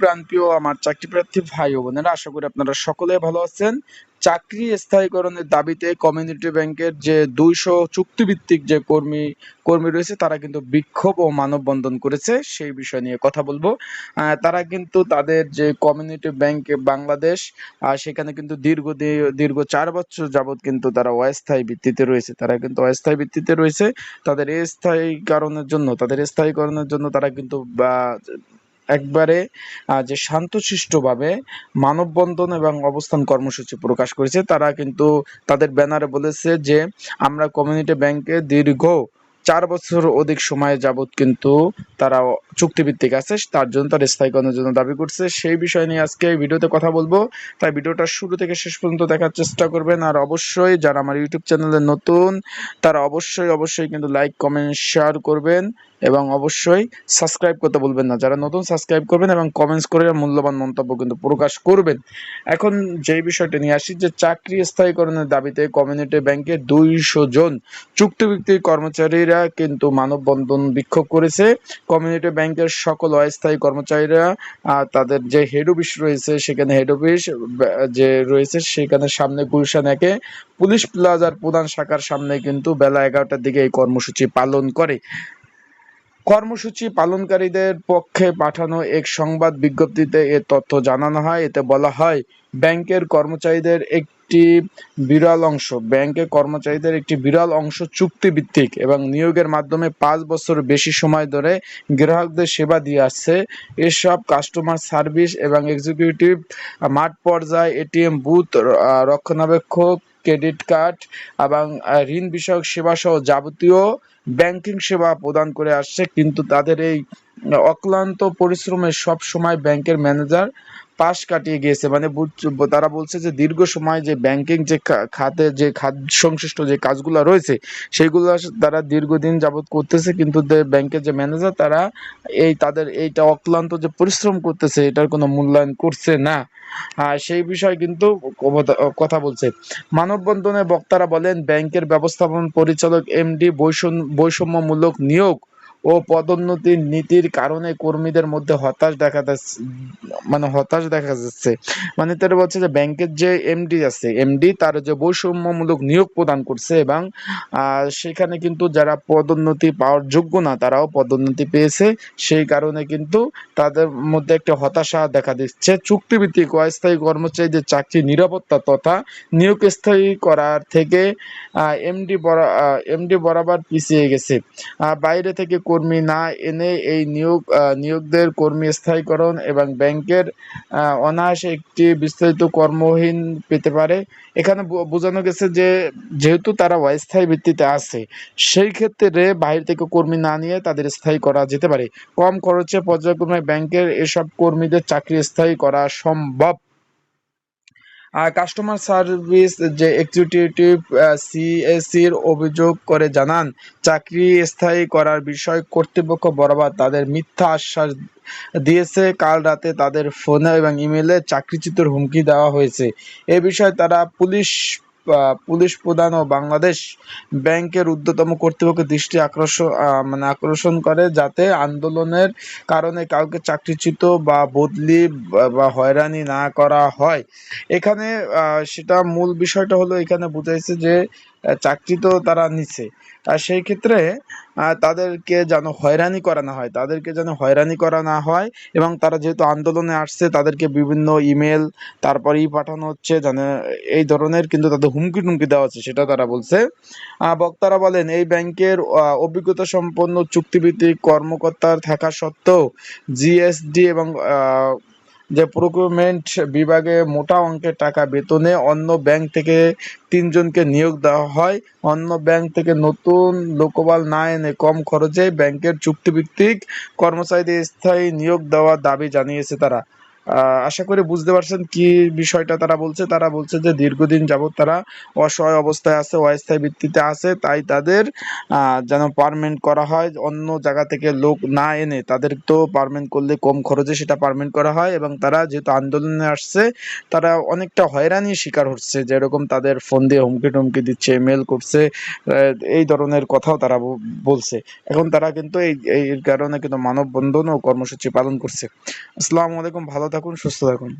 প্রাণপ্রিয় আমার চাকরি প্রার্থী ভাই ও বোনেরা, আশা করি আপনারা সকলে ভালো আছেন। চাকরি স্থায়ীকরণের দাবিতে কমিউনিটি ব্যাংকের যে দুইশো চুক্তিভিত্তিক যে কর্মী কর্মী রয়েছে, তারা কিন্তু বিক্ষোভ ও মানববন্ধন করেছে, সেই বিষয় নিয়ে কথা বলব। তারা কিন্তু তাদের যে কমিউনিটি ব্যাংক বাংলাদেশ সেখানে কিন্তু দীর্ঘ দীর্ঘ চার বছর যাবৎ কিন্তু তারা অস্থায়ী ভিত্তিতে রয়েছে। তারা কিন্তু অস্থায়ী ভিত্তিতে রয়েছে। তাদের স্থায়ীকরণের জন্য, তাদের স্থায়ীকরণের জন্য তারা কিন্তু একবারে যে শান্তশিষ্টভাবে মানববন্ধন এবং অবস্থান কর্মসূচি প্রকাশ করেছে, তারা কিন্তু তাদের ব্যানারে বলেছে যে, আমরা কমিউনিটি ব্যাংকে দীর্ঘ চার বছর অধিক সময় যাবত কিন্তু তারা চুক্তিভিত্তিক আছে, তার জন্য তার স্থায়ীকরণের জন্য দাবি করছে। সেই বিষয় নিয়ে আজকে ভিডিওতে কথা বলব। তাই ভিডিওটা শুরু থেকে শেষ পর্যন্ত দেখার চেষ্টা করবেন। আর অবশ্যই যারা আমার ইউটিউব চ্যানেলে নতুন, তারা অবশ্যই অবশ্যই কিন্তু লাইক, কমেন্ট, শেয়ার করবেন। এবং অবশ্যই সাবস্ক্রাইব করতে বলবেন না। যারা নতুন সাবস্ক্রাইব করবেন এবং কমেন্টস করে মূল্যবান মন্তব্য কিন্তু প্রকাশ করবেন। এখন যেই বিষয়টা নিয়ে আসি যে চাকরি স্থায়ীকরণের দাবিতে কমিউনিটি ব্যাংকের দুইশো জন চুক্তিভিত্তিক কর্মচারীরা কিন্তু মানববন্ধন বিক্ষোভ করেছে। কমিউনিটি ব্যাংকের সকল অস্থায়ী কর্মচারীরা তাদের যে হেড অফিস রয়েছে, সেখানে হেড অফিস যে রয়েছে, সেখানে সামনে গুলশান একে পুলিশ প্লাজার প্রধান শাখার সামনে কিন্তু বেলা এগারোটার দিকে এই কর্মসূচি পালন করে। কর্মসূচি পালনকারীদের পক্ষে পাঠানো এক সংবাদ বিজ্ঞপ্তিতে এ তথ্য জানানো হয়। এতে বলা হয়, ব্যাংকের কর্মচারীদের একটি বিরল অংশ। ব্যাংকের কর্মচারীদের একটি বিরল অংশ চুক্তিভিত্তিক এবং নিয়োগের মাধ্যমে পাঁচ বছর বেশি সময় ধরে গ্রাহকদের সেবা দিয়ে আসছে। এসব কাস্টমার সার্ভিস এবং এক্সিকিউটিভ মাঠ পর্যায়ে এটিএম বুথ রক্ষণাবেক্ষক ক্রেডিট কার্ড এবং ঋণ বিষয়ক সেবা সহ যাবতীয় ব্যাংকিং সেবা প্রদান করে আসছে। কিন্তু তাদের এই অক্লান্ত পরিশ্রমে সব সময় ব্যাংকের ম্যানেজার পাশ কাটিয়ে গিয়েছে। মানে তারা বলছে যে দীর্ঘ সময় যে ব্যাংকিং যে খাতে যে খাত সংশ্লিষ্ট যে কাজগুলো রয়েছে, সেইগুলো তারা দীর্ঘদিন যাবৎ করতেছে, কিন্তু ব্যাংকের যে ম্যানেজার, তারা এই তাদের এইটা অক্লান্ত যে পরিশ্রম করতেছে, এটার কোনো মূল্যায়ন করছে না। সেই বিষয়ে কিন্তু কথা- কথা বলছে। মানববন্ধনে বক্তারা বলেন, ব্যাংকের ব্যবস্থাপনা পরিচালক এমডি বৈষম্যমূলক নিয়োগ ও পদোন্নতির নীতির কারণে কর্মীদের মধ্যে হতাশ দেখা যাচ্ছে মানে হতাশ দেখা যাচ্ছে। মানে তারা বলছে যে ব্যাংকের যে এমডি আছে এমডি তার যে বৈষম্যমূলক নিয়োগ প্রদান করছে এবং সেখানে কিন্তু যারা পদোন্নতি পাওয়ার যোগ্য না, তারাও পদোন্নতি পেয়েছে। সেই কারণে কিন্তু তাদের মধ্যে একটা হতাশা দেখা দিচ্ছে। চুক্তিভিত্তিক অস্থায়ী কর্মচারীদের চাকরি নিরাপত্তা তথা নিয়োগ স্থায়ী করার থেকে এমডি এমডি বরাবর পিছিয়ে গেছে। বাইরে থেকে কর্মী না এনে এই নিয়োগ নিয়োগদের কর্মী স্থায়ীকরণ এবং ব্যাংকের অনায়াসে একটি বিস্তারিত কর্মহীন পেতে পারে। এখানে বোঝানো গেছে যে যেহেতু তারা অস্থায়ী ভিত্তিতে আছে, সেই ক্ষেত্রে বাইরে থেকে কর্মী না নিয়ে তাদের স্থায়ী করা যেতে পারে। কম খরচে পর্যায়ক্রমে ব্যাংকের এসব কর্মীদের চাকরি স্থায়ী করা সম্ভব। কাস্টমার সার্ভিস যে এক্সিকিউটিভ সিএসির অভিযোগ করে জানান, চাকরি স্থায়ী করার বিষয় কর্তৃপক্ষ বরাবর তাদের মিথ্যা আশ্বাস দিয়েছে। কাল রাতে তাদের ফোনে এবং ইমেলে চাকরিচ্যুতির হুমকি দেওয়া হয়েছে। এ বিষয়ে তারা পুলিশ পুলিশ প্রধান ও বাংলাদেশ ব্যাংকের ঊর্ধ্বতম কর্তৃপক্ষের দৃষ্টি আকর্ষণ মানে আকর্ষণ করে যাতে আন্দোলনের কারণে কাউকে চাকরিচ্যুত বা বদলি বা- হয়রানি না করা হয়। এখানে সেটা মূল বিষয়টা হলো এখানে বুঝাইছে যে চাকরি তো তারা নিচ্ছে। আর সেই ক্ষেত্রে তাদেরকে যেন হয়রানি করা না হয়, তাদেরকে যেন হয়রানি করা না হয় এবং তারা যেহেতু আন্দোলনে আসছে, তাদেরকে বিভিন্ন ইমেল তারপরে ই পাঠানো হচ্ছে, যেন এই ধরনের কিন্তু তাদের হুমকি টুমকি দেওয়া হচ্ছে, সেটা তারা বলছে। বক্তারা বলেন, এই ব্যাংকের অভিজ্ঞতা সম্পন্ন চুক্তিভিত্তিক কর্মকর্তার থাকা সত্ত্বেও জিএসডি এবং যে প্রকিউরমেন্ট বিভাগে মোটা অঙ্কের টাকা বেতনে অন্য ব্যাংক থেকে তিনজনকে নিয়োগ দেওয়া হয়। অন্য ব্যাংক থেকে নতুন লোকবল না এনে কম খরচে ব্যাংকের চুক্তিভিত্তিক কর্মচারীদের স্থায়ী নিয়োগ দেওয়ার দাবি জানিয়েছে তারা। আশা করি বুঝতে পারছেন কি বিষয়টা তারা বলছে। তারা বলছে যে দীর্ঘদিন যাবত তারা অসহায় অবস্থায় আছে, অস্থায়ী ভিত্তিতে আছে, তাই তাদের যেন পারমেন্ট করা হয়, অন্য জায়গা থেকে লোক না এনে তাদের তো পারমেন্ট করলে কম খরচে সেটা পারমেন্ট করা হয় এবং তারা যেহেতু আন্দোলনে আসছে, তারা অনেকটা হয়রানির শিকার হচ্ছে, যেরকম তাদের ফোন দিয়ে হুমকি টুমকি দিচ্ছে মেল করছে এই ধরনের কথাও তারা বলছে। এখন তারা কিন্তু এই এই কারণে কিন্তু মানববন্ধন ও কর্মসূচি পালন করছে। আসসালামু আলাইকুম, ভালো থাকুন সুস্থ থাকুন।